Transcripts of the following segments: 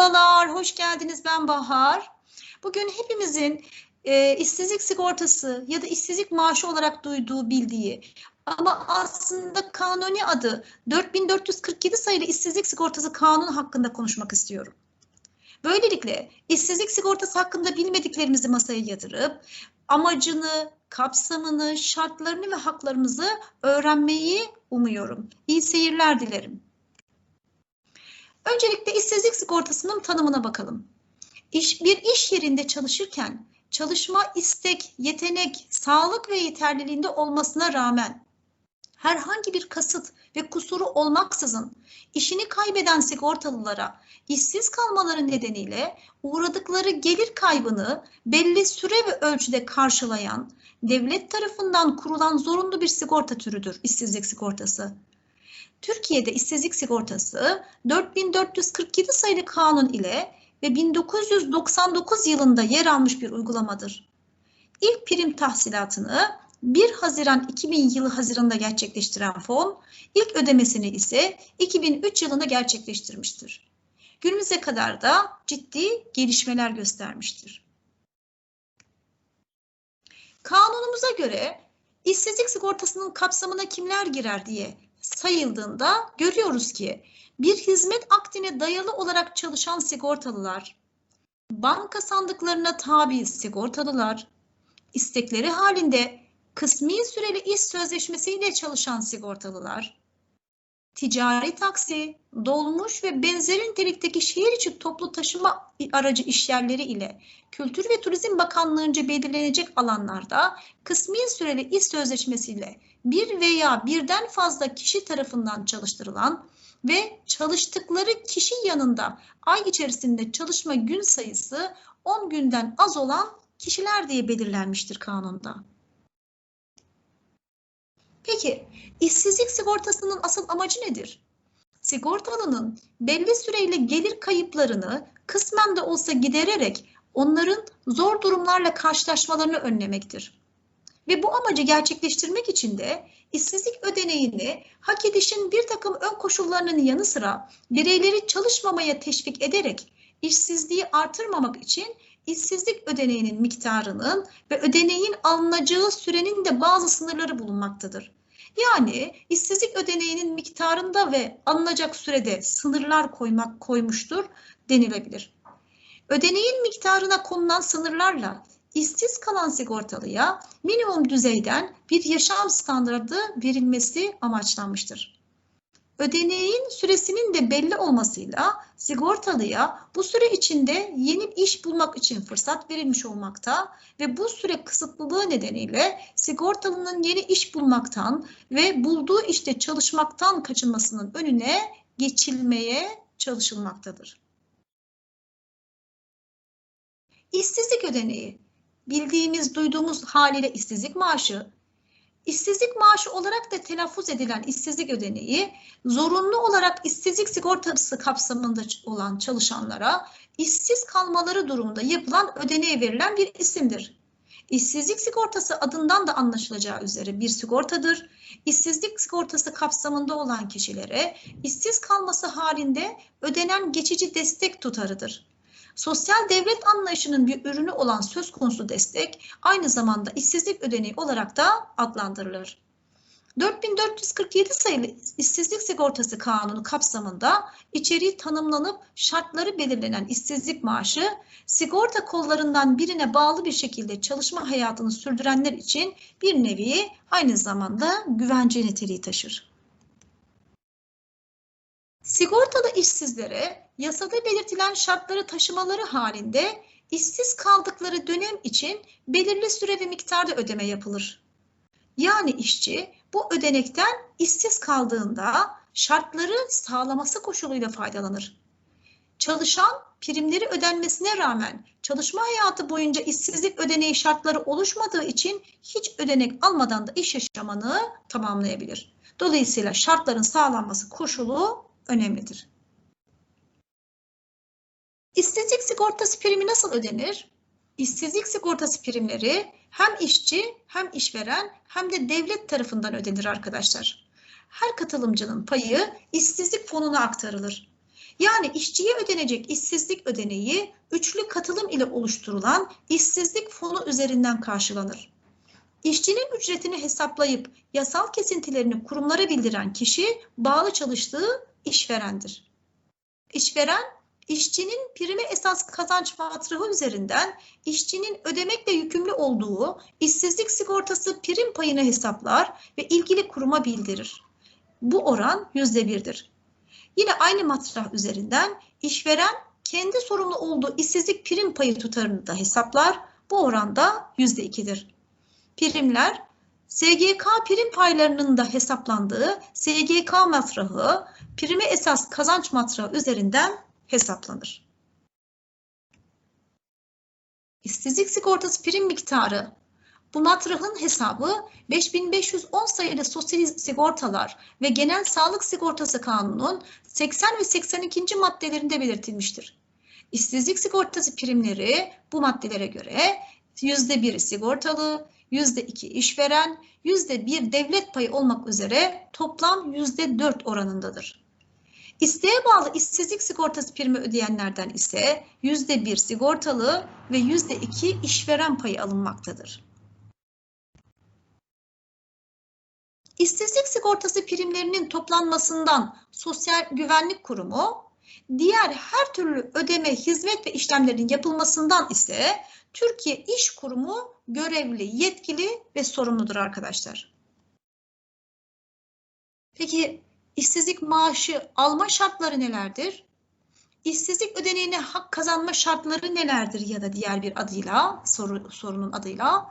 Merhabalar, hoş geldiniz. Ben Bahar. Bugün hepimizin e, işsizlik sigortası ya da işsizlik maaşı olarak duyduğu, bildiği ama aslında kanuni adı 4447 sayılı işsizlik sigortası kanunu hakkında konuşmak istiyorum. Böylelikle işsizlik sigortası hakkında bilmediklerimizi masaya yatırıp amacını, kapsamını, şartlarını ve haklarımızı öğrenmeyi umuyorum. İyi seyirler dilerim. Öncelikle işsizlik sigortasının tanımına bakalım. İş, bir iş yerinde çalışırken çalışma istek, yetenek, sağlık ve yeterliliğinde olmasına rağmen herhangi bir kasıt ve kusuru olmaksızın işini kaybeden sigortalılara işsiz kalmaları nedeniyle uğradıkları gelir kaybını belli süre ve ölçüde karşılayan devlet tarafından kurulan zorunlu bir sigorta türüdür işsizlik sigortası. Türkiye'de işsizlik sigortası 4447 sayılı kanun ile ve 1999 yılında yer almış bir uygulamadır. İlk prim tahsilatını 1 Haziran 2000 yılı Haziran'da gerçekleştiren fon, ilk ödemesini ise 2003 yılında gerçekleştirmiştir. Günümüze kadar da ciddi gelişmeler göstermiştir. Kanunumuza göre işsizlik sigortasının kapsamına kimler girer diye sayıldığında görüyoruz ki bir hizmet akdine dayalı olarak çalışan sigortalılar, banka sandıklarına tabi sigortalılar, istekleri halinde kısmi süreli iş sözleşmesiyle çalışan sigortalılar, ticari taksi, dolmuş ve benzeri nitelikteki şehir içi toplu taşıma aracı işyerleri ile Kültür ve Turizm Bakanlığı'nca belirlenecek alanlarda kısmi süreli iş sözleşmesiyle bir veya birden fazla kişi tarafından çalıştırılan ve çalıştıkları kişi yanında ay içerisinde çalışma gün sayısı 10 günden az olan kişiler diye belirlenmiştir kanunda. Peki işsizlik sigortasının asıl amacı nedir? Sigortalının belli süreyle gelir kayıplarını kısmen de olsa gidererek onların zor durumlarla karşılaşmalarını önlemektir. Ve bu amacı gerçekleştirmek için de işsizlik ödeneğini hak edişin bir takım ön koşullarının yanı sıra bireyleri çalışmamaya teşvik ederek işsizliği artırmamak için işsizlik ödeneğinin miktarının ve ödeneğin alınacağı sürenin de bazı sınırları bulunmaktadır. Yani işsizlik ödeneğinin miktarında ve alınacak sürede sınırlar koymak koymuştur denilebilir. Ödeneğin miktarına konulan sınırlarla işsiz kalan sigortalıya minimum düzeyden bir yaşam standardı verilmesi amaçlanmıştır. Ödeneğin süresinin de belli olmasıyla sigortalıya bu süre içinde yeni iş bulmak için fırsat verilmiş olmakta ve bu süre kısıtlılığı nedeniyle sigortalının yeni iş bulmaktan ve bulduğu işte çalışmaktan kaçınmasının önüne geçilmeye çalışılmaktadır. İşsizlik ödeneği bildiğimiz, duyduğumuz haliyle işsizlik maaşı, işsizlik maaşı olarak da telaffuz edilen işsizlik ödeneği zorunlu olarak işsizlik sigortası kapsamında olan çalışanlara işsiz kalmaları durumunda yapılan ödeneğe verilen bir isimdir. İşsizlik sigortası adından da anlaşılacağı üzere bir sigortadır. İşsizlik sigortası kapsamında olan kişilere işsiz kalması halinde ödenen geçici destek tutarıdır. Sosyal devlet anlayışının bir ürünü olan söz konusu destek aynı zamanda işsizlik ödeneği olarak da adlandırılır. 4447 sayılı işsizlik sigortası kanunu kapsamında içeriği tanımlanıp şartları belirlenen işsizlik maaşı sigorta kollarından birine bağlı bir şekilde çalışma hayatını sürdürenler için bir nevi aynı zamanda güvence niteliği taşır. Sigortalı işsizlere yasada belirtilen şartları taşımaları halinde işsiz kaldıkları dönem için belirli süre ve miktarda ödeme yapılır. Yani işçi bu ödenekten işsiz kaldığında şartları sağlaması koşuluyla faydalanır. Çalışan primleri ödenmesine rağmen çalışma hayatı boyunca işsizlik ödeneği şartları oluşmadığı için hiç ödenek almadan da iş yaşamını tamamlayabilir. Dolayısıyla şartların sağlanması koşulu önemlidir. İşsizlik sigortası primi nasıl ödenir? İşsizlik sigortası primleri hem işçi hem işveren hem de devlet tarafından ödenir arkadaşlar. Her katılımcının payı işsizlik fonuna aktarılır. Yani işçiye ödenecek işsizlik ödeneği üçlü katılım ile oluşturulan işsizlik fonu üzerinden karşılanır. İşçinin ücretini hesaplayıp yasal kesintilerini kurumlara bildiren kişi bağlı çalıştığı işverendir. İşveren, işçinin prime esas kazanç matrahı üzerinden işçinin ödemekle yükümlü olduğu işsizlik sigortası prim payını hesaplar ve ilgili kuruma bildirir. Bu oran yüzde birdir. Yine aynı matrah üzerinden işveren kendi sorumlu olduğu işsizlik prim payı tutarını da hesaplar. Bu oranda yüzde ikidir. Primler SGK prim paylarının da hesaplandığı SGK matrahı prime esas kazanç matrahı üzerinden hesaplanır. İşsizlik sigortası prim miktarı bu matrahın hesabı 5510 sayılı sosyal sigortalar ve genel sağlık sigortası kanunun 80 ve 82. maddelerinde belirtilmiştir. İşsizlik sigortası primleri bu maddelere göre %1 sigortalı, %2 işveren, %1 devlet payı olmak üzere toplam %4 oranındadır. İsteğe bağlı işsizlik sigortası primi ödeyenlerden ise %1 sigortalı ve %2 işveren payı alınmaktadır. İşsizlik sigortası primlerinin toplanmasından Sosyal Güvenlik Kurumu, diğer her türlü ödeme, hizmet ve işlemlerin yapılmasından ise Türkiye İş Kurumu görevli, yetkili ve sorumludur arkadaşlar. Peki işsizlik maaşı alma şartları nelerdir? İşsizlik ödeneğine hak kazanma şartları nelerdir ya da diğer bir adıyla, soru, sorunun adıyla?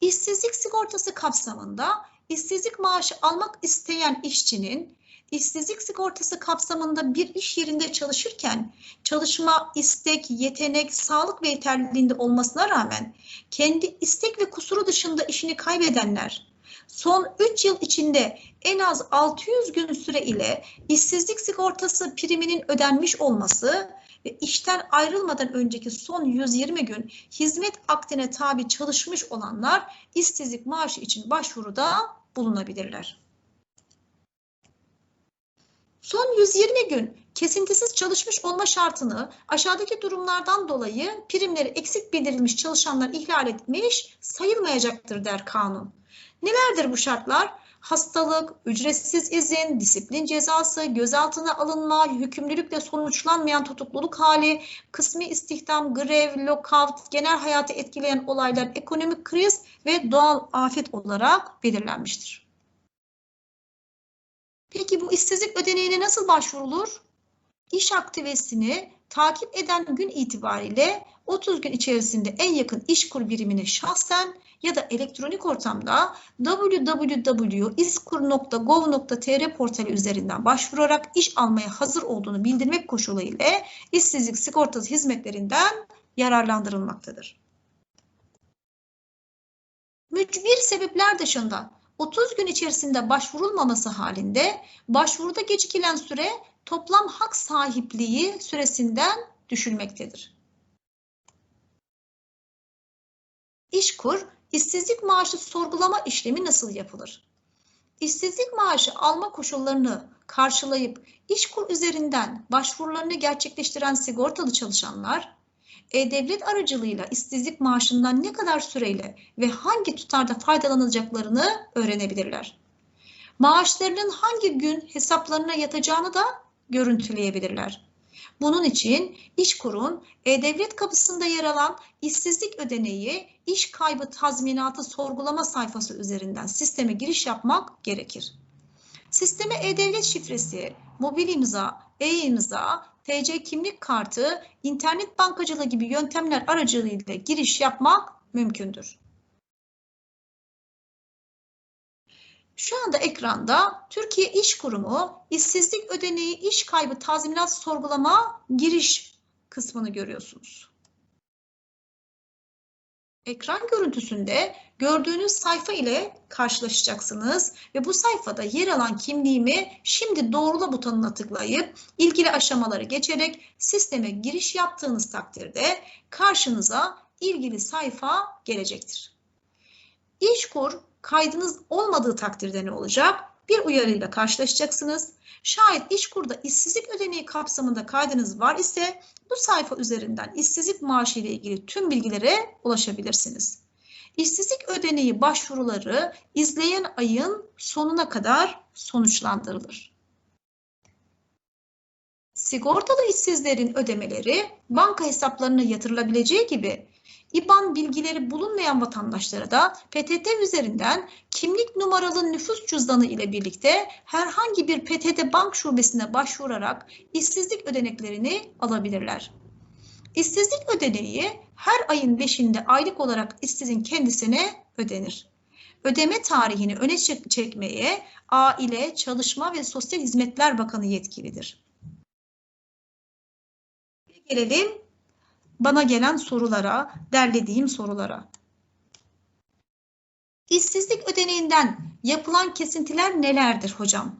İşsizlik sigortası kapsamında işsizlik maaşı almak isteyen işçinin işsizlik sigortası kapsamında bir iş yerinde çalışırken çalışma istek, yetenek, sağlık ve yeterliliğinde olmasına rağmen kendi istek ve kusuru dışında işini kaybedenler son 3 yıl içinde en az 600 gün süre ile işsizlik sigortası priminin ödenmiş olması ve işten ayrılmadan önceki son 120 gün hizmet akdine tabi çalışmış olanlar işsizlik maaşı için başvuruda bulunabilirler. Son 120 gün kesintisiz çalışmış olma şartını aşağıdaki durumlardan dolayı primleri eksik bildirilmiş çalışanlar ihlal etmiş sayılmayacaktır der kanun. Nelerdir bu şartlar? Hastalık, ücretsiz izin, disiplin cezası, gözaltına alınma, hükümlülükle sonuçlanmayan tutukluluk hali, kısmi istihdam, grev, lockout, genel hayatı etkileyen olaylar, ekonomik kriz ve doğal afet olarak belirlenmiştir. Peki bu işsizlik ödeneğine nasıl başvurulur? İş aktivesini takip eden gün itibariyle 30 gün içerisinde en yakın işkur birimine şahsen ya da elektronik ortamda www.iskur.gov.tr portali üzerinden başvurarak iş almaya hazır olduğunu bildirmek koşulu ile işsizlik sigortası hizmetlerinden yararlandırılmaktadır. Mücbir sebepler dışında 30 gün içerisinde başvurulmaması halinde başvuruda gecikilen süre toplam hak sahipliği süresinden düşülmektedir. İşkur, işsizlik maaşı sorgulama işlemi nasıl yapılır? İşsizlik maaşı alma koşullarını karşılayıp İşkur üzerinden başvurularını gerçekleştiren sigortalı çalışanlar, e-Devlet aracılığıyla işsizlik maaşından ne kadar süreyle ve hangi tutarda faydalanacaklarını öğrenebilirler. Maaşlarının hangi gün hesaplarına yatacağını da görüntüleyebilirler. Bunun için İşkur'un E-Devlet kapısında yer alan işsizlik ödeneği, iş kaybı tazminatı sorgulama sayfası üzerinden sisteme giriş yapmak gerekir. Sisteme E-Devlet şifresi, mobil imza, e-imza, TC kimlik kartı, internet bankacılığı gibi yöntemler aracılığıyla giriş yapmak mümkündür. Şu anda ekranda Türkiye İş Kurumu işsizlik ödeneği iş kaybı tazminat sorgulama giriş kısmını görüyorsunuz. Ekran görüntüsünde gördüğünüz sayfa ile karşılaşacaksınız ve bu sayfada yer alan kimliğimi şimdi doğrula butonuna tıklayıp ilgili aşamaları geçerek sisteme giriş yaptığınız takdirde karşınıza ilgili sayfa gelecektir. İşkur kaydınız olmadığı takdirde ne olacak? bir uyarıyla karşılaşacaksınız. Şayet İşkur'da işsizlik ödeneği kapsamında kaydınız var ise bu sayfa üzerinden işsizlik maaşı ile ilgili tüm bilgilere ulaşabilirsiniz. İşsizlik ödeneği başvuruları izleyen ayın sonuna kadar sonuçlandırılır. Sigortalı işsizlerin ödemeleri banka hesaplarına yatırılabileceği gibi İBAN bilgileri bulunmayan vatandaşlara da PTT üzerinden kimlik numaralı nüfus cüzdanı ile birlikte herhangi bir PTT bank şubesine başvurarak işsizlik ödeneklerini alabilirler. İşsizlik ödeneği her ayın 5'inde aylık olarak işsizin kendisine ödenir. Ödeme tarihini öne çekmeye Aile, Çalışma ve Sosyal Hizmetler Bakanı yetkilidir. Gelelim bana gelen sorulara, derlediğim sorulara. İşsizlik ödeneğinden yapılan kesintiler nelerdir hocam?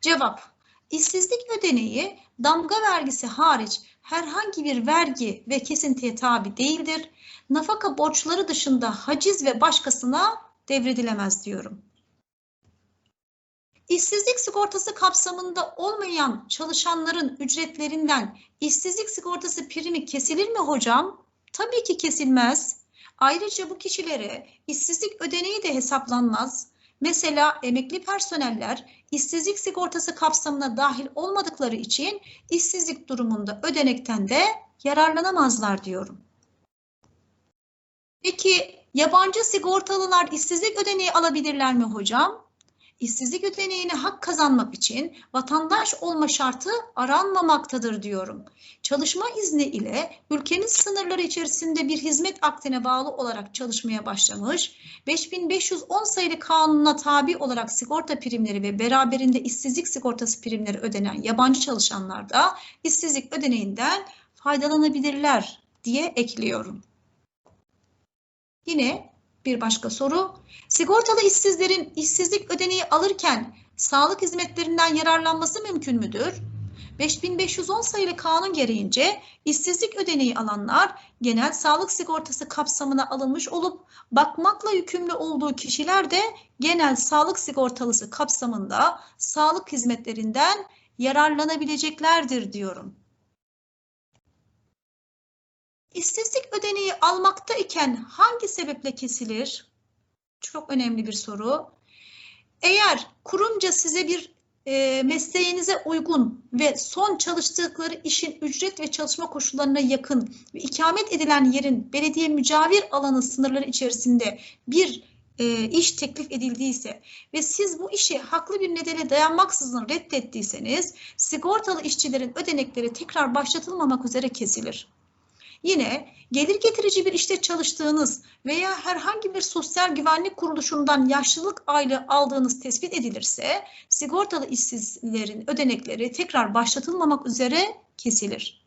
Cevap, işsizlik ödeneği damga vergisi hariç herhangi bir vergi ve kesintiye tabi değildir. Nafaka borçları dışında haciz ve başkasına devredilemez diyorum. İşsizlik sigortası kapsamında olmayan çalışanların ücretlerinden işsizlik sigortası primi kesilir mi hocam? Tabii ki kesilmez. Ayrıca bu kişilere işsizlik ödeneği de hesaplanmaz. Mesela emekli personeller işsizlik sigortası kapsamına dahil olmadıkları için işsizlik durumunda ödenekten de yararlanamazlar diyorum. Peki yabancı sigortalılar işsizlik ödeneği alabilirler mi hocam? İşsizlik ödeneğine hak kazanmak için vatandaş olma şartı aranmamaktadır diyorum. Çalışma izni ile ülkemiz sınırları içerisinde bir hizmet akdine bağlı olarak çalışmaya başlamış, 5510 sayılı kanuna tabi olarak sigorta primleri ve beraberinde işsizlik sigortası primleri ödenen yabancı çalışanlar da işsizlik ödeneğinden faydalanabilirler diye ekliyorum. Yine bir başka soru. Sigortalı işsizlerin işsizlik ödeneği alırken sağlık hizmetlerinden yararlanması mümkün müdür? 5510 sayılı kanun gereğince işsizlik ödeneği alanlar genel sağlık sigortası kapsamına alınmış olup bakmakla yükümlü olduğu kişiler de genel sağlık sigortalısı kapsamında sağlık hizmetlerinden yararlanabileceklerdir diyorum. İşsizlik ödeneği almakta iken hangi sebeple kesilir? Çok önemli bir soru. Eğer kurumca size bir e, mesleğinize uygun ve son çalıştıkları işin ücret ve çalışma koşullarına yakın ve ikamet edilen yerin belediye mücavir alanı sınırları içerisinde bir e, iş teklif edildiyse ve siz bu işi haklı bir nedene dayanmaksızın reddettiyseniz sigortalı işçilerin ödenekleri tekrar başlatılmamak üzere kesilir. Yine gelir getirici bir işte çalıştığınız veya herhangi bir sosyal güvenlik kuruluşundan yaşlılık aylığı aldığınız tespit edilirse sigortalı işsizlerin ödenekleri tekrar başlatılmamak üzere kesilir.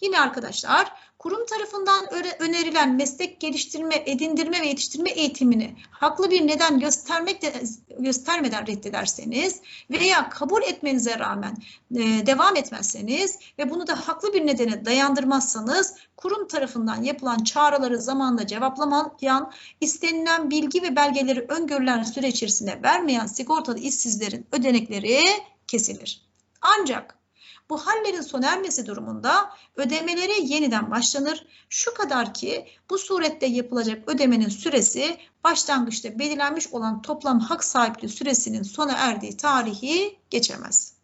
Yine arkadaşlar kurum tarafından önerilen meslek geliştirme, edindirme ve yetiştirme eğitimini haklı bir neden göstermek de, göstermeden reddederseniz veya kabul etmenize rağmen e, devam etmezseniz ve bunu da haklı bir nedene dayandırmazsanız kurum tarafından yapılan çağrıları zamanında cevaplamayan, istenilen bilgi ve belgeleri öngörülen süre içerisinde vermeyen sigortalı işsizlerin ödenekleri kesilir. Ancak bu hallerin sona ermesi durumunda ödemelere yeniden başlanır. Şu kadar ki bu surette yapılacak ödemenin süresi başlangıçta belirlenmiş olan toplam hak sahipliği süresinin sona erdiği tarihi geçemez.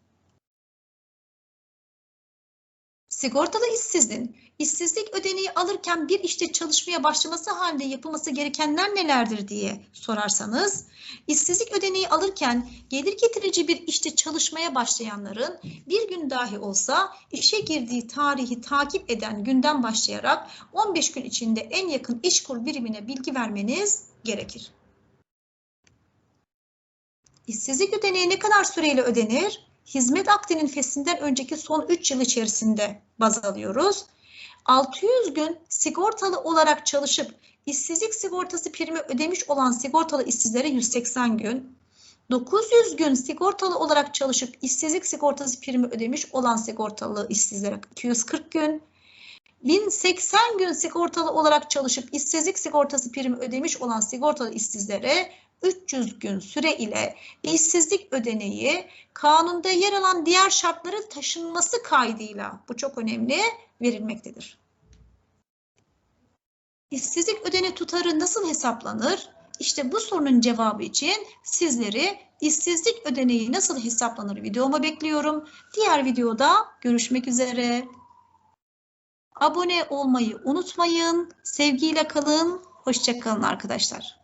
Sigortalı işsizin işsizlik ödeneği alırken bir işte çalışmaya başlaması halinde yapılması gerekenler nelerdir diye sorarsanız, işsizlik ödeneği alırken gelir getirici bir işte çalışmaya başlayanların bir gün dahi olsa işe girdiği tarihi takip eden günden başlayarak 15 gün içinde en yakın işkur birimine bilgi vermeniz gerekir. İşsizlik ödeneği ne kadar süreyle ödenir? Hizmet akdinin fesinden önceki son 3 yıl içerisinde baz alıyoruz. 600 gün sigortalı olarak çalışıp işsizlik sigortası primi ödemiş olan sigortalı işsizlere 180 gün, 900 gün sigortalı olarak çalışıp işsizlik sigortası primi ödemiş olan sigortalı işsizlere 240 gün, 1080 gün sigortalı olarak çalışıp işsizlik sigortası primi ödemiş olan sigortalı işsizlere 300 gün süre ile işsizlik ödeneği kanunda yer alan diğer şartların taşınması kaydıyla bu çok önemli verilmektedir. İşsizlik ödeneği tutarı nasıl hesaplanır? İşte bu sorunun cevabı için sizleri işsizlik ödeneği nasıl hesaplanır videoma bekliyorum. Diğer videoda görüşmek üzere. Abone olmayı unutmayın. Sevgiyle kalın. Hoşça kalın arkadaşlar.